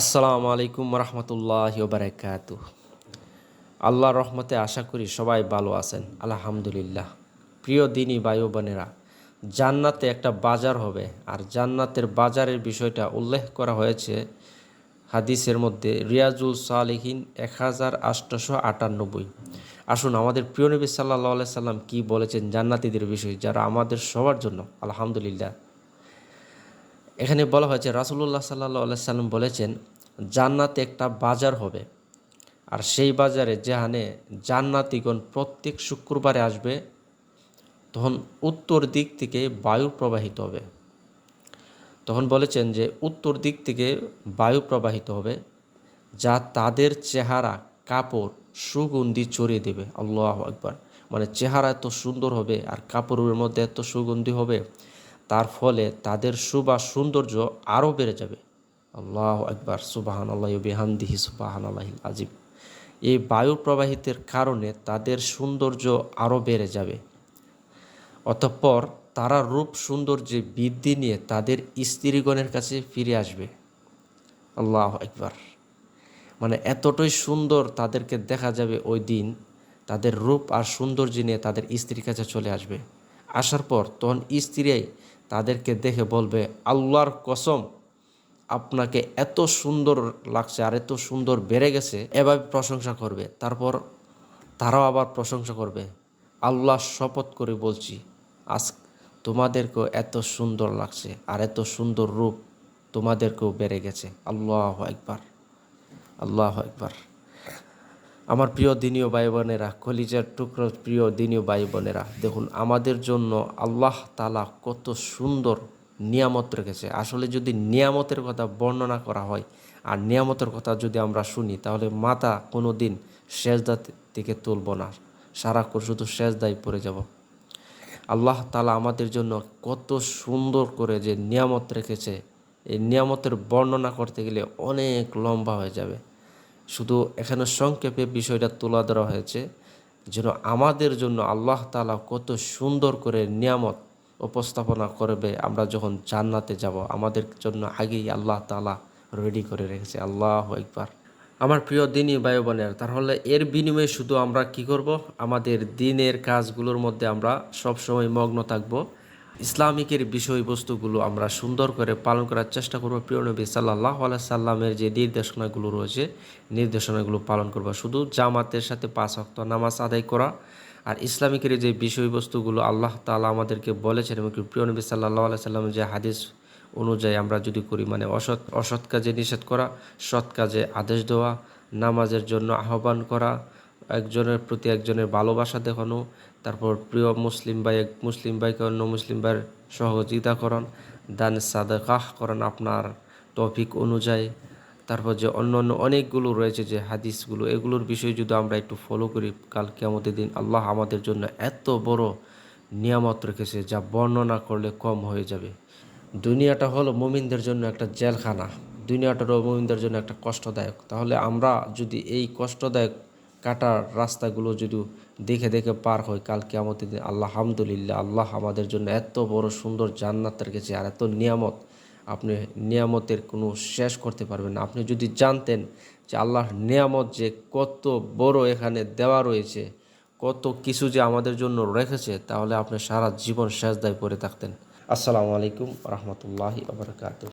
আসসালামু আলাইকুম রহমতুল্লাহ বারাকাতু আল্লাহর রহমতে আশা করি সবাই ভালো আছেন, আলহামদুলিল্লাহ। প্রিয় দিনী বায়ু বোনেরা জান্নাতে একটা বাজার হবে আর জান্নাতের বাজারের বিষয়টা উল্লেখ করা হয়েছে হাদিসের মধ্যে, রিয়াজুল সালেহিন এক হাজার আটশোশো আটানব্বই। আসুন আমাদের প্রিয় নবী সাল্লাহ সাল্লাম কি বলেছেন জান্নাতিদের বিষয়ে, যারা আমাদের সবার জন্য, আলহামদুলিল্লাহ। এখানে বলা হয়েছে রাসুল্লাহ সাল্লাহ সাল্লাম বলেছেন, জান্নাতে একটা বাজার হবে। আর সেই বাজারে যেখানে জান্নাতিগণ প্রত্যেক শুক্রবারে আসবে, তখন উত্তর দিক থেকে বায়ু প্রবাহিত হবে। তখন বলেছেন যে, উত্তর দিক থেকে বায়ু প্রবাহিত হবে, যা তাদের চেহারা, কাপড়, সুগন্ধি চড়িয়ে দেবে। আল্লাহ একবার মানে চেহারা এত সুন্দর হবে, আর কাপড়ের মধ্যে এত সুগন্ধি হবে তার ফলে তাদের সুবাস সৌন্দর্য আরও বেড়ে যাবে। আল্লাহ একবার সুবাহান আল্লাহ বেহামদিহি সুবাহান আল্লাহ আজিব এই বায়ু প্রবাহিতের কারণে তাদের সৌন্দর্য আরও বেড়ে যাবে। অতঃপর তারা রূপ সৌন্দর্যে বৃদ্ধি নিয়ে তাদের স্ত্রীগণের কাছে ফিরে আসবে। আল্লাহ একবার মানে এতটাই সুন্দর তাদেরকে দেখা যাবে ওই দিন, তাদের রূপ আর সৌন্দর্য নিয়ে তাদের স্ত্রীর কাছে চলে আসবে। আসার পর তখন স্ত্রী তাদেরকে দেখে বলবে, আল্লাহর কসম, আপনাকে এত সুন্দর লাগছে আর এত সুন্দর বেড়ে গেছে। এভাবে প্রশংসা করবে। তারপর তারাও আবার প্রশংসা করবে, আল্লাহ শপথ করে বলছি, আজ তোমাদেরকেও এত সুন্দর লাগছে আর এত সুন্দর রূপ তোমাদেরকেও বেড়ে গেছে। আল্লাহ একবার আল্লাহ একবার আমার প্রিয় দিনীয় ভাই বোনেরা কলিজার টুকরো প্রিয় দিনীয় ভাই বোনেরা দেখুন, আমাদের জন্য আল্লাহ তালা কত সুন্দর নিয়ামত রেখেছে। আসলে যদি নিয়ামতের কথা বর্ণনা করা হয় আর নিয়ামতের কথা যদি আমরা শুনি, তাহলে মাথা কোনো দিন সেজদা থেকে তুলব না। সারাক্ষণ শুধু সেজদায় পড়ে যাব। আল্লাহ তালা আমাদের জন্য কত সুন্দর করে যে নিয়ামত রেখেছে, এই নিয়ামতের বর্ণনা করতে গেলে অনেক লম্বা হয়ে যাবে। শুধু এখানে সংক্ষেপে বিষয়টা তুলে ধরা হয়েছে যেন আমাদের জন্য আল্লাহ তালা কত সুন্দর করে নিয়ামত উপস্থাপনা করবে আমরা যখন জান্নাতে যাব, আমাদের জন্য আগেই আল্লাহ তালা রেডি করে রেখেছে। আল্লাহ একবার আমার প্রিয় দিনই বায়ু বোনের, তাহলে এর বিনিময়ে শুধু আমরা কি করব? আমাদের দিনের কাজগুলোর মধ্যে আমরা সবসময় মগ্ন থাকব। ইসলামিকের বিষয়বস্তুগুলো আমরা সুন্দর করে পালন করার চেষ্টা করব। প্রিয় নবী সাল্লাহ সাল্লামের যে নির্দেশনাগুলো রয়েছে, নির্দেশনাগুলো পালন করব। শুধু জামাতের সাথে পাঁচ অক্ত নামাজ আদায় করা আর ইসলামিকের যে বিষয়বস্তুগুলো আল্লাহ তালা আমাদেরকে বলেছেন এবং প্রিয় নবী সাল্লাহ সাল্লামের যে হাদিস অনুযায়ী আমরা যদি করি মানে অসৎ অসৎ কাজে নিষেধ করা, সৎ কাজে আদেশ দেওয়া, নামাজের জন্য আহ্বান করা একজনের প্রতি একজনের ভালোবাসা দেখানো, তারপর প্রিয় মুসলিম ভাই, এক মুসলিম ভাইকে অন্য মুসলিম ভাইয়ের সহযোগিতা করেন দান সাদাকাহ করেন আপনার টপিক অনুযায়ী। তারপর যে অন্য অন্য অনেকগুলো রয়েছে যে হাদিসগুলো, এগুলোর বিষয়ে যদি আমরা একটু ফলো করি, কাল কেমতের দিন আল্লাহ আমাদের জন্য এত বড় নিয়ামত রেখেছে যা বর্ণনা করলে কম হয়ে যাবে। দুনিয়াটা হলো মুমিনদের জন্য একটা জেলখানা দুনিয়াটারও মুমিনদের জন্য একটা কষ্টদায়ক। তাহলে আমরা যদি এই কষ্টদায়ক কাটার রাস্তাগুলো যদি দেখে দেখে পার হয়, কাল দিন আল্লাহ, হামদুলিল্লাহ, আল্লাহ আমাদের জন্য এত বড় সুন্দর জান্নাত রেখেছে আর এত নিয়ামত আপনি নিয়ামতের কোনো শেষ করতে পারবেন না। আপনি যদি জানতেন যে আল্লাহর নিয়ামত যে কত বড় এখানে দেওয়া রয়েছে, কত কিছু যে আমাদের জন্য রেখেছে, তাহলে আপনি সারা জীবন শেষ দায় পরে থাকতেন। আসসালামু আলাইকুম রহমতুল্লাহি আবরকাত